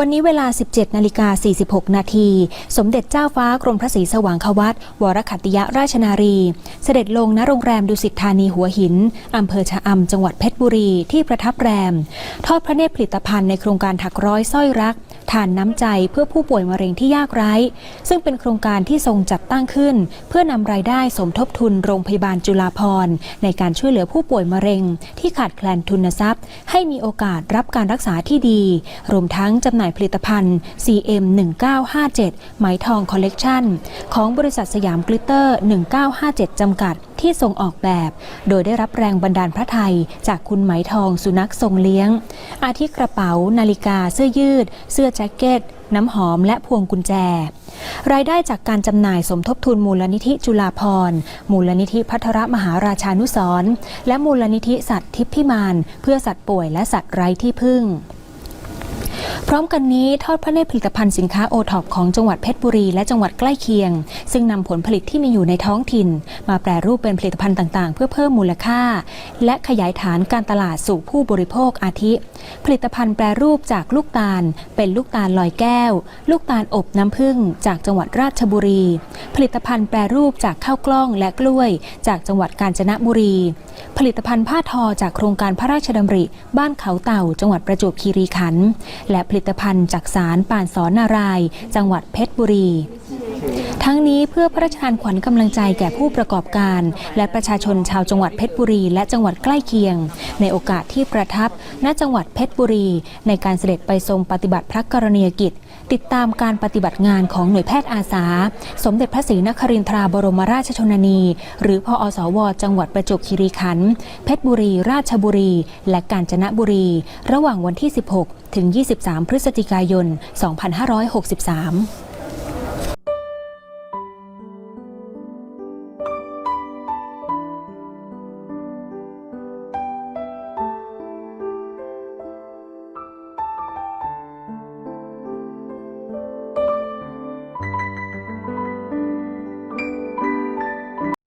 วันนี้เวลา 17 นาฬิกา 46 นาที สมเด็จเจ้าฟ้ากรมพระศรีสว่างควัตวรขัตติยราชนารี เสด็จลงณโรงแรมดุสิตธานีหัวหิน อำเภอชะอำจังหวัดเพชรบุรีที่ประทับแรม ทอดพระเนตรผลิตภัณฑ์ในโครงการถักร้อยสร้อยรัก ทานน้ำใจเพื่อผู้ป่วยมะเร็งที่ยากไร้ ซึ่งเป็นโครงการที่ทรงจัดตั้งขึ้น เพื่อนำรายได้สมทบทุนโรงพยาบาลจุฬาภรณ์ในการช่วยเหลือผู้ป่วยมะเร็ง ที่ขาดแคลนทุนทรัพย์ ให้มีโอกาสรับการรักษาที่ดี รวมทั้งจำหน่ายผลิตภัณฑ์ CM 1957ไหมทองคอลเลกชันของบริษัทสยามกลิตเตอร์ 1957 จำกัด ที่ทรงออกแบบ โดยได้รับแรงบันดาลพระไทย จากคุณไหมทองสุนัขทรงเลี้ยง อาทิกระเป๋า นาฬิกา เสื้อยืด เสื้อแจ็คเก็ต น้ำหอมและพวงกุญแจ รายได้จากการจำหน่ายสมทบทุนมูลนิธิจุฬาภรมูลนิธิพัทรมหาราชานุสรและมูลนิธิสัตว์ทิพย์พิมาน เพื่อสัตว์ป่วยและสัตว์ไร้ที่พึ่ง พร้อมกันนี้ทอดพระเนตรผลิตภัณฑ์สินค้าโอท็อปของจังหวัดเพชรบุรีและจังหวัดใกล้เคียง ซึ่งนำผลผลิตที่มีอยู่ในท้องถิ่น มาแปรรูปเป็นผลิตภัณฑ์ต่าง ๆ เพื่อเพิ่มมูลค่า และขยายฐานการตลาดสู่ผู้บริโภคอาทิ ผลิตภัณฑ์แปรรูปจากลูกตาล เป็นลูกตาลลอยแก้ว ลูกตาลอบน้ำผึ้งจากจังหวัดราชบุรี ผลิตภัณฑ์แปรรูปจากข้าวกล้องและกล้วย จากจังหวัดกาญจนบุรี ผลิตภัณฑ์ผ้าทอจากโครงการพระราชดำริ บ้านเขาเต่า จังหวัดประจวบคีรีขันธ์และผลิตภัณฑ์จากสารป่านสอนนาราย จังหวัดเพชรบุรี ทั้งนี้เพื่อพระราชทานขวัญกำลังใจแก่ผู้ประกอบการ และประชาชนชาวจังหวัดเพชรบุรี และจังหวัดใกล้เคียง ในโอกาสที่ประทับณจังหวัดเพชรบุรี ในการเสด็จไปทรงปฏิบัติพระกรณียกิจ ติดตามการปฏิบัติงานของหน่วยแพทย์อาสา สมเด็จพระศรีนครินทราบรมราชชนนี หรือพออสว จังหวัดประจวบคีรีขันธ์เพชรบุรี ราชบุรี และกาญจนบุรี ระหว่างวันที่ 16 ถึง 23 พฤศจิกายน 2563